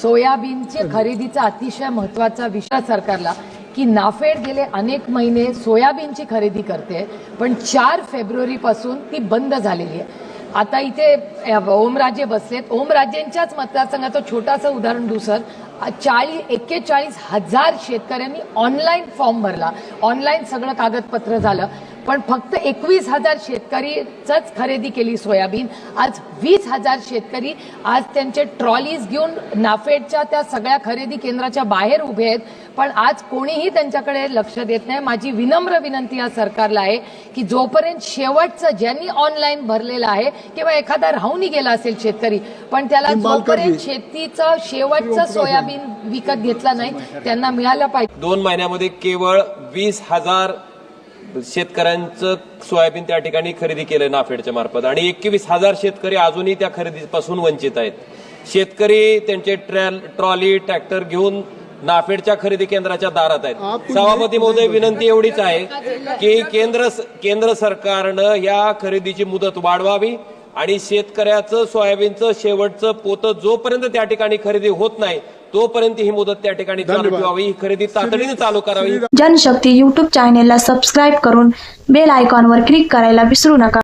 सोयाबीनच्या खरेदीचा अतिशय महत्त्वाचा विषय सरकारला की नाफेड गेले अनेक महिने सोयाबीनची खरेदी करते पण चार फेब्रुवारीपासून ती बंद झालेली आहे. आता इथे ओमराजे बसलेत. ओमराजेंच्याच मतदारसंघाचं छोटासं उदाहरण दुसर चाळीस एक्केचाळीस हजार शेतकऱ्यांनी ऑनलाईन फॉर्म भरला. ऑनलाईन सगळं कागदपत्र झालं. पण फक्त एकवीस हजार शेतकरीच खरेदी केली सोयाबीन. आज वीस हजार शेतकरी आज त्यांचे ट्रॉलीज घेऊन नाफेडच्या त्या सगळ्या खरेदी केंद्राच्या बाहेर उभे आहेत. पण आज कोणीही त्यांच्याकडे लक्ष देत नाही. माझी विनम्र विनंती या सरकारला आहे की जोपर्यंत शेवटचं ज्यांनी ऑनलाईन भरलेलं आहे किंवा एखादा राहूनही गेला असेल शेतकरी पण त्याला जोपर्यंत. शेतीचं शेवटचं सोयाबीन विकत घेतलं नाही त्यांना मिळालं पाहिजे. दोन महिन्यामध्ये केवळ वीस हजार शेतकऱ्यांचं सोयाबीन त्या ठिकाणी खरेदी केलं नाफेडच्या मार्फत. आणि एकवीस हजार शेतकरी अजूनही त्या खरेदीपासून वंचित आहेत. शेतकरी त्यांचे ट्रॅल ट्रॉली ट्रॅक्टर घेऊन नाफेडच्या खरेदी केंद्राच्या दारात आहेत. सभापती महोदय विनंती एवढीच आहे की केंद्र केंद्र सरकारनं या खरेदीची मुदत वाढवावी. आणि शेतकऱ्याचं सोयाबीनचं शेवटचं पोतं जोपर्यंत त्या ठिकाणी खरेदी होत नाही तोपर्यंत ही मुदत त्या ठिकाणी चालू. ठेवावी. ही खरेदी तातडीने चालू करावी. जनशक्ती यूट्यूब चॅनेलला सबस्क्राईब करून बेल आयकॉनवर क्लिक करायला विसरू नका.